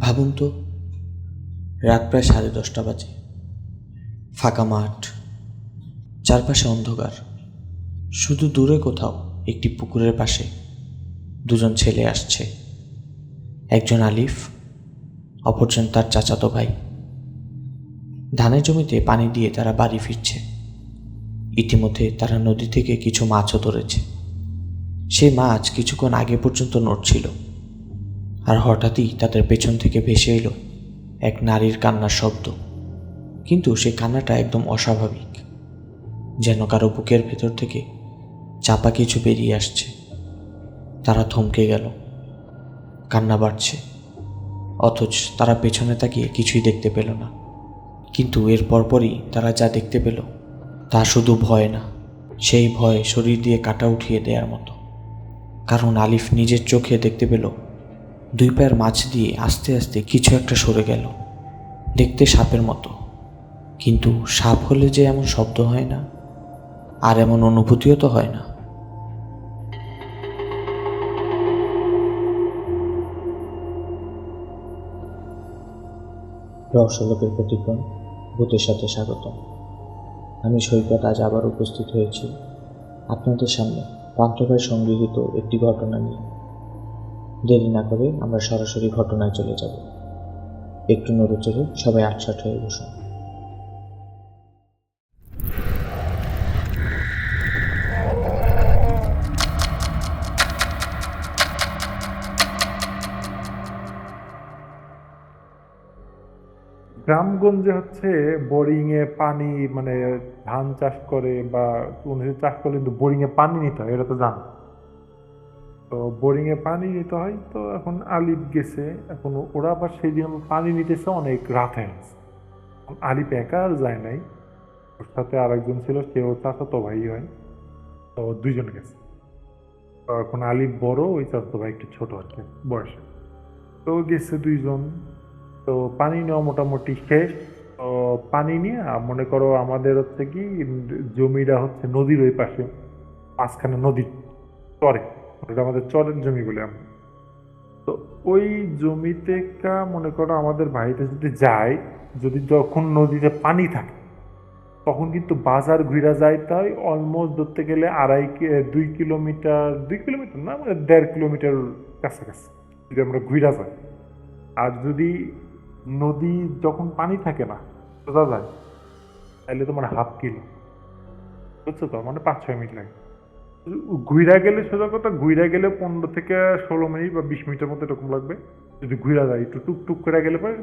ভাবুন তো, রাত প্রায় সাড়ে দশটা বাজে। ফাঁকা মাঠ, চারপাশে অন্ধকার। শুধু দূরে কোথাও একটি পুকুরের পাশে দুজন ছেলে আসছে। একজন আলিফ, অপরজন তার চাচাতো ভাই। ধানের জমিতে পানি দিয়ে তারা বাড়ি ফিরছে। ইতিমধ্যে তারা নদী থেকে কিছু মাছও ধরেছে। সেই মাছ কিছুক্ষণ আগে পর্যন্ত নড়ছিল। আর হঠাৎই তাদের পেছন থেকে ভেসে এলো এক নারীর কান্নার শব্দ। কিন্তু সে কান্নাটা একদম অস্বাভাবিক, যেন কারও বুকের ভেতর থেকে চাপা কিছু বেরিয়ে আসছে। তারা থমকে গেল। কান্না বাড়ছে, অথচ তারা পেছনে তাকিয়ে কিছুই দেখতে পেল না। কিন্তু এর পরপরই তারা যা দেখতে পেল, তা শুধু ভয় না, সেই ভয় শরীর দিয়ে কাটা উঠিয়ে দেওয়ার মতো। কারণ আলিফ নিজের চোখে দেখতে পেল দুই পায়ের মাছ দিয়ে আস্তে আস্তে কিছু একটা সরে গেল, দেখতে সাপের মতো। কিন্তু সাপ হলে যে এমন শব্দ হয় না, আর এমন অনুভূতিও তো হয় না। রহস্যলোকের প্রতিক্রম ভূতের সাথে স্বাগতম আমি সৈকত আজ আবার উপস্থিত হয়েছি আপনাদের সামনে পান্থভাই সংগৃহীত একটি ঘটনা নিয়ে। দেরি না করে আমরা সরাসরি ঘটনায় চলে যাব। একটু নড়ে চড়ে সবাই আটসাট হয়ে বসুন। গ্রামগঞ্জে হচ্ছে বোরিং এ পানি মানে ধান চাষ করে বা চাষ করলে কিন্তু বোরিং এ পানি নিতে হয়, এটা তো জানো। তো বোরিং এ পানি নিতে হয়। তো এখন আলিপ গেছে, এখন ওরা আবার সেই দিন পানি নিতেছে অনেক রাত আলিপ একা আর যায় নাই। ওর সাথে আরেকজন ছিল, সেও চাচাতো ভাই হয়। তো দুইজন গেছে। এখন আলিপ বড়, ওই চাচাতো ভাই একটু ছোট আর কি, বয়সে। তো গেছে দুইজন। তো পানি নেওয়া মোটামুটি শেষ। তো পানি নিয়ে মনে করো আমাদের হচ্ছে কি, জমিটা হচ্ছে নদীর ওই পাশে, মাঝখানে নদী চরে। ওটা আমাদের চরের জমি বলে আমরা। তো ওই জমিতে কা মনে করো আমাদের বাড়িতে যদি যায়, যদি যখন নদীতে পানি থাকে, তখন কিন্তু বাজার ঘুরা যায় তাই অলমোস্ট ধরতে গেলে আড়াই দুই কিলোমিটার দুই কিলোমিটার না মানে দেড় কিলোমিটার কাছাকাছি যদি আমরা ঘুরা যাই। আর যদি নদী যখন পানি থাকে না বোঝা যায়, তাহলে তোমার হাফ কিলো। বুঝছ তো? মানে পাঁচ ছয় মিনিট লাগে। ঘুরা গেলে সোজা কথা ঘুরা গেলে পনেরো থেকে ষোলো মিনিট বা বিশ মিনিটের মতো এরকম লাগবে। যদি ঘুরা যায়, একটু টুক টুক করে গেলে পরে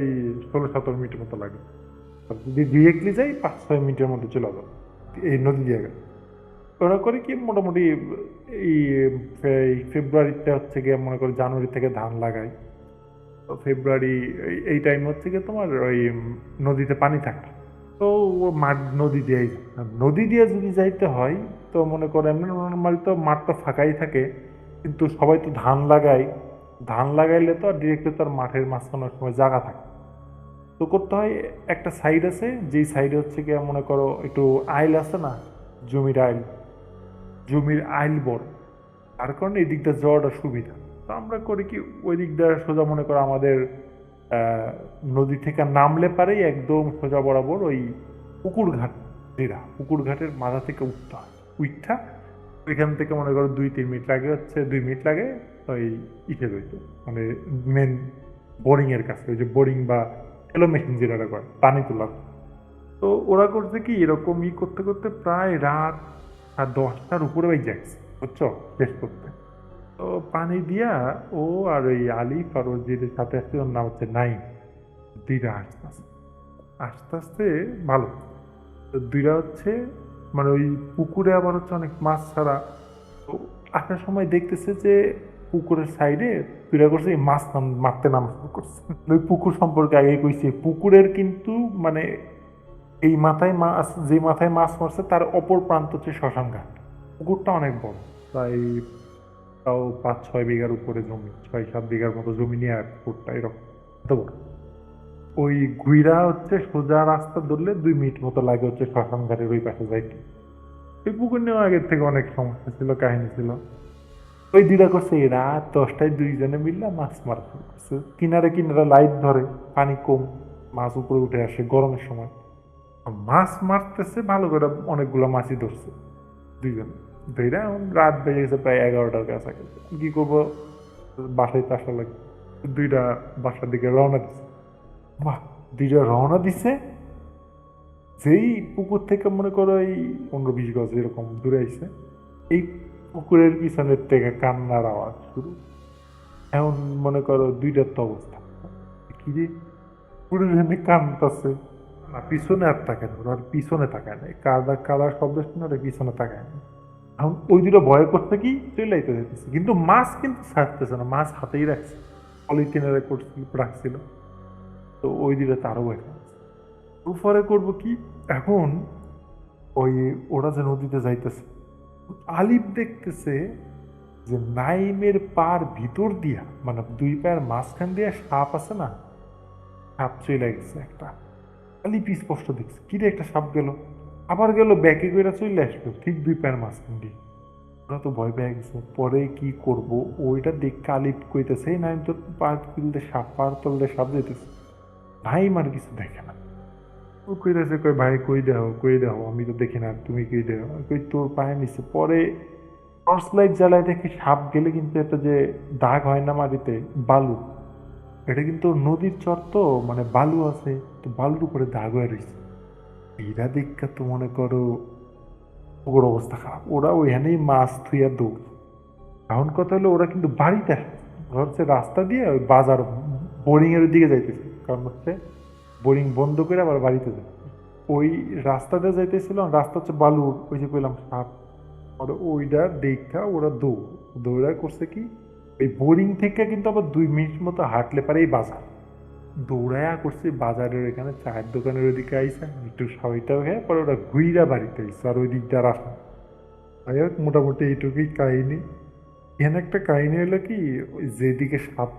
এই ষোলো সতেরো মিনিটের মতো লাগে। আর যদি ডিরেক্টলি যাই, পাঁচ ছয় মিনিটের মধ্যে চলে যাবে এই নদী দিয়ে ওরা করে কি, মোটামুটি এই ফেব্রুয়ারিতে হচ্ছে গিয়ে মনে করো জানুয়ারি থেকে ধান লাগায়। ফেব্রুয়ারি, এই টাইম হচ্ছে গিয়ে তোমার ওই নদীতে পানি থাকে। তো ও মাঠ, নদী দিয়েই। নদী দিয়ে যদি যাইতে হয়, তো মনে করো এমনি নর্মাল তো মাঠ তো ফাঁকাই থাকে, কিন্তু সবাই তো ধান লাগায়। ধান লাগাইলে তো আর ডিরেক্টলি তো আর মাঠের মাঝখানে সময় জায়গা থাকে। তো করতে হয়, একটা সাইড আছে, যেই সাইডে হচ্ছে গিয়ে মনে করো একটু আইল আছে না, জমির আইল জমির আইল বড়। তার কারণে এই দিকটা যাওয়াটা সুবিধা। তো আমরা করি কি ওই দিকটা সোজা মনে করো আমাদের নদী থেকে নামলে পারেই একদম সোজা বরাবর ওই পুকুর ঘাট যেটা পুকুর ঘাটের মাথা থেকে উঠতে হয়। উঠা ওইখান থেকে মনে করো দুই, তিন মিনিট লাগে হচ্ছে, দুই মিনিট লাগে ওই ইসে রইতো মানে মেন বোরিং এর কাছে, ওই যে বোরিং বা এলো মেশিন যেটা করে পানি তোলা। তো ওরা করছে কি, এরকম ই করতে করতে প্রায় রাত আর দশটার উপরে ওই যাচ্ছে, বুঝছ? শেষ করতে। তো পানি দিয়া ও আর ওই ওর যে সাথে আসছে ওর নাম হচ্ছে নাইম দুইটা আস্তে আস্তে আস্তে আস্তে ভালো। তো দুইটা হচ্ছে মানে ওই পুকুরে আবার হচ্ছে অনেক মাছ ছাড়া। তো আসার সময় দেখতেছে যে পুকুরের সাইডে দুইটা করছে, এই মাছ নাম, মারতে নাম করছে ওই পুকুর সম্পর্কে আগে কইছে, পুকুরের কিন্তু মানে এই মাথায় মাছ যে মাথায় মাছ মারছে, তার অপর প্রান্ত হচ্ছে শ্মশান ঘাট পুকুরটা অনেক বড়। প্রায় তাও পাঁচ, ছয় বিঘার উপরে জমি, ছয়, সাত বিঘার মতো জমি নিয়ে আর পুকুরটা এরকম। এত বড়। ওই ঘুইরা হচ্ছে সোজা রাস্তা ধরলে দুই মিনিট মতো লাগে হচ্ছে শ্মশান ঘাটের ওই পাশে যাইতে। এই পুকুর নিয়েও আগের থেকে অনেক সমস্যা ছিল, কাহিনী ছিল। ওই দুইটা করছে রাত দশটায় দুইজনে মিললে মাছ মারা করছে কিনারে কিনারে লাইট ধরে, পানি কম, মাছ উপরে উঠে আসে গরমের সময়। মাছ মারতেছে, ভালো করে অনেকগুলো মাছই ধরছে দুইজন। ধরে এখন রাত বেজে গেছে প্রায় এগারোটার কাছাকাছি। কি করব? বাসায় তো আসা লাগে দুইটা বাসার দিকে রওনা দিছে। বাহ, দুইটা রওনা দিছে? যেই পুকুর থেকে মনে করো এই পনেরো বিশ গজ এরকম দূরে আইছে, এই পুকুরের পিছনের থেকে কান্নার আওয়াজ শুরু। এমন মনে করো দুইটার তো অবস্থা। কি রে? এখানে কানতাছে না পিছনে আর তাকায় না, ওরা পিছনে তাকায় না। কাদা কাদার শব্দ শুনে ওরা পিছনে তাকায় না। ওই দুটো ভয় করতে কি চলে আইতে যেতেছে কিন্তু মাছ কিন্তু ছাড়তেছে না, মাছ হাতেই রাখছে। পলিথিনের রাখছিল। তো ওই দিকে তারও ভয় উপরে করব কি? এখন ওই ওরা যে নদীতে যাইতেছে, আলিফ দেখতেছে যে নাইমের পার ভিতর দিয়া মানে দুই পায়ের মাঝখান দিয়া সাপ আছে না, সাপ চলে গেছে একটা। আলিফ স্পষ্ট দেখছে। কিরে একটা সাপ গেল? আবার গেল ব্যাকে করে চলে আসলো, ঠিক দুই পায়ের মাঝখান দিয়ে। ওরা তো ভয় পেয়ে গেছে, পরে কি করব? ওইটা দেখে আলিফ কইতেছে, এই নাইম তো পার তুলতে সাপ পার তুলতে সাপ যেতেছে। ভাই মার কিছু দেখে না। ও কইতেছে, কই ভাই, কই দেও কই দেও, আমি তো দেখি না, তুমি কই আমি কই, তোর পায়ে নিচ্ছে পরে টর্চ লাইট জ্বালায় দেখে সাপ গেলে কিন্তু একটা যে দাগ হয় না মাটিতে, বালু। এটা কিন্তু নদীর চর তো মানে বালু আছে, তো বালুর উপরে দাগ হয়ে রয়েছে এরা দেখা তো মনে করো ওর অবস্থা খারাপ। ওরা ওইখানেই মাছ থুইয়া দৌড়। এখন কথা হলো ওরা কিন্তু বাড়িতে হচ্ছে রাস্তা দিয়ে ওই বাজার বোরিং এর দিকে যাইতেছে। কারণ হচ্ছে বোরিং বন্ধ করে আবার বাড়িতে যায়। ওই রাস্তাতে যাইতেছিল, রাস্তা হচ্ছে বালুর, ওই যে কইলাম সাপ। আর ওইটা দেখা ওরা দৌড় দৌড়া করছে কি? ওই বোরিং থেকে কিন্তু আবার দুই মিনিট মতো হাঁটলে পারে এই বাজার। দৌড়ায়া করছে, বাজারের এখানে চায়ের দোকানের ওইদিকে আইসে, একটু সবাইটাও হয়ে, পরে ওরা ঘুইরা বাড়িতে আইসে, আর ওই দিকটা আসে যাই হোক, মোটামুটি এইটুকুই কাহিনি। এখানে একটা কাহিনী হলো কি যেদিকে সাপ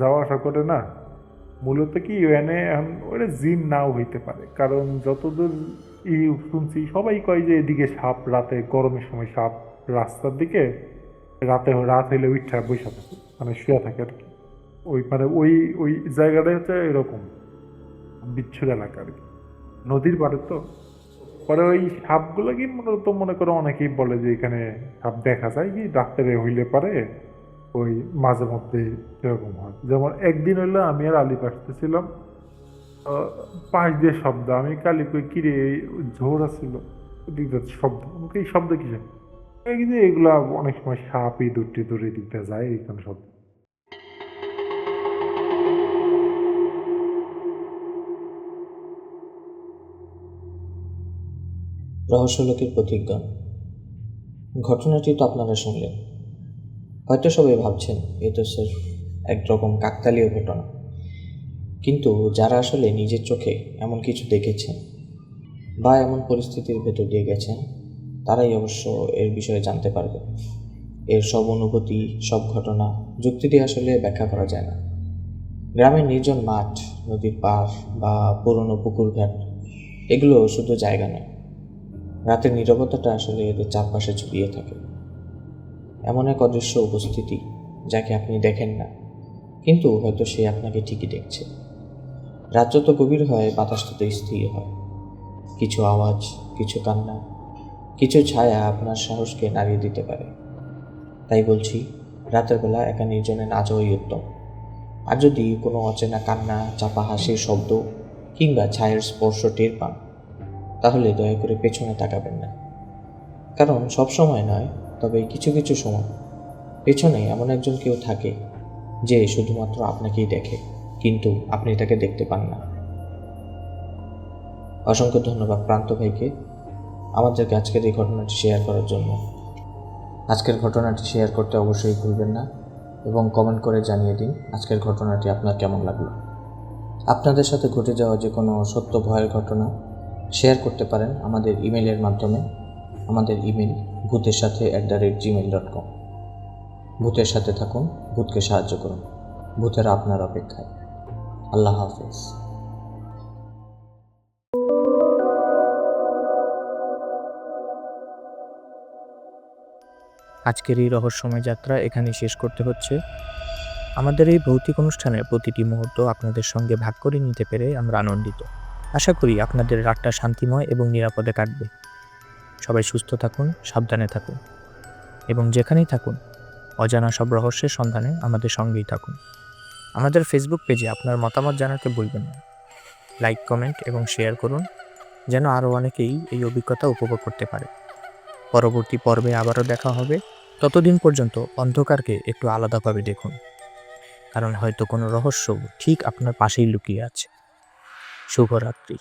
যাওয়া আসা করে না, মূলত কি এখানে এখন ওটা জিন নাও হইতে পারে। কারণ যতদূর ই শুনছি, সবাই কয় যে এদিকে সাপ রাতে, গরমের সময় সাপ রাস্তার দিকে, রাতে, রাত হইলে উঠা বসে থাকে মানে শুয়ে থাকে আর কি। ওই মানে ওই ওই জায়গাটা হচ্ছে এরকম, বিচ্ছুর এলাকা আর কি। নদীর পাড়ে তো। পরে ওই সাপগুলো কি মূলত মনে করো অনেকেই বলে যে এখানে সাপ দেখা যায় কি, রাত্রে হইলে পারে ওই মাঝে মধ্যে এরকম হয়। যেমন একদিন হইল আমি আর আলিপ আসতেছিলাম পাশ দিয়ে শব্দ, আমি কালি কই কিরে ঝোর আসছিল। শব্দ, এই শব্দ কিসে এগুলা অনেক সময় সাপ এই দূরটি দূরে দিক যায় এইখানে শব্দ। রহস্যলোকের প্রতিজ্ঞা। ঘটনাটি তো আপনারা শুনলেন। হয়তো সবাই ভাবছেন, এ তো স্যার একরকম কাকতালীয় ঘটনা। কিন্তু যারা আসলে নিজের চোখে এমন কিছু দেখেছেন বা এমন পরিস্থিতির ভেতর দিয়ে গেছেন, তারাই অবশ্য এর বিষয়ে জানতে পারবে। এর সব অনুভূতি, সব ঘটনা যুক্তি দিয়ে আসলে ব্যাখ্যা করা যায় না। গ্রামের নির্জন মাঠ, নদীর পাড় বা পুরনো পুকুরঘাট এগুলো শুধু জায়গা নয়। রাতের নীরবতাটা আসলে এদের চারপাশে ছড়িয়ে থাকে। এমন এক অদৃশ্য উপস্থিতি যাকে আপনি দেখেন না, কিন্তু হয়তো সে আপনাকে ঠিকই দেখছে। রাত যত গভীর হয়, বাতাস তত স্থির হয়। কিছু আওয়াজ, কিছু কান্না, কিছু ছায়া আপনার সাহসকে নাড়িয়ে দিতে পারে। তাই বলছি, রাতের বেলা একা নির্জনে না উত্তম। আর যদি কোনো অচেনা কান্না, চাপা হাসির শব্দ কিংবা ছায়ের স্পর্শ টের পান তাহলে দয়া করে পেছনে তাকাবেন না। কারণ সব সময় নয়, তবে কিছু কিছু সময়। পেছনে এমন একজন কেউ থাকে যে শুধুমাত্র আপনাকেই দেখে, কিন্তু আপনি তাকে দেখতে পান না। অসংখ্য ধন্যবাদ প্রান্ত ভাইকে আমাদেরকে আজকের এই ঘটনাটি শেয়ার করার জন্য। আজকের ঘটনাটি শেয়ার করতে অবশ্যই ভুলবেন না এবং কমেন্ট করে জানিয়ে দিন আজকের ঘটনাটি আপনার কেমন লাগল। আপনাদের সাথে ঘটে যাওয়া যে কোনো সত্য ভয়ের ঘটনা শেয়ার করতে পারেন আমাদের ইমেলের মাধ্যমে, আমাদের ইমেল ভূতের সাথে at the rate Gmail dot com ভূতের সাথে থাকুন, ভূতকে সাহায্য করুন। ভূতেরা আপনার অপেক্ষায়। আল্লাহ হাফেজ। আজকের এই রহস্যময় যাত্রা এখানে শেষ করতে হচ্ছে। আমাদের এই ভৌতিক অনুষ্ঠানের প্রতিটি মুহূর্ত আপনাদের সঙ্গে ভাগ করে নিতে পেরে আমরা আনন্দিত। আশা করি আপনাদের রাতটা শান্তিময় এবং নিরাপদে কাটবে। সবাই সুস্থ থাকুন, সাবধানে থাকুন এবং যেখানেই থাকুন, অজানা সব রহস্যের সন্ধানে আমাদের সঙ্গেই থাকুন। আমাদের ফেসবুক পেজে আপনার মতামত জানাতে ভুলবেন না। লাইক কমেন্ট এবং শেয়ার করুন, যেন আরও অনেকেই এই অভিজ্ঞতা উপভোগ করতে পারে। পরবর্তী পর্বে আবারও দেখা হবে। ততদিন পর্যন্ত অন্ধকারকে একটু আলাদাভাবে দেখুন। কারণ হয়তো কোনো রহস্য ঠিক আপনার পাশেই লুকিয়ে আছে। শুভরাত্রি।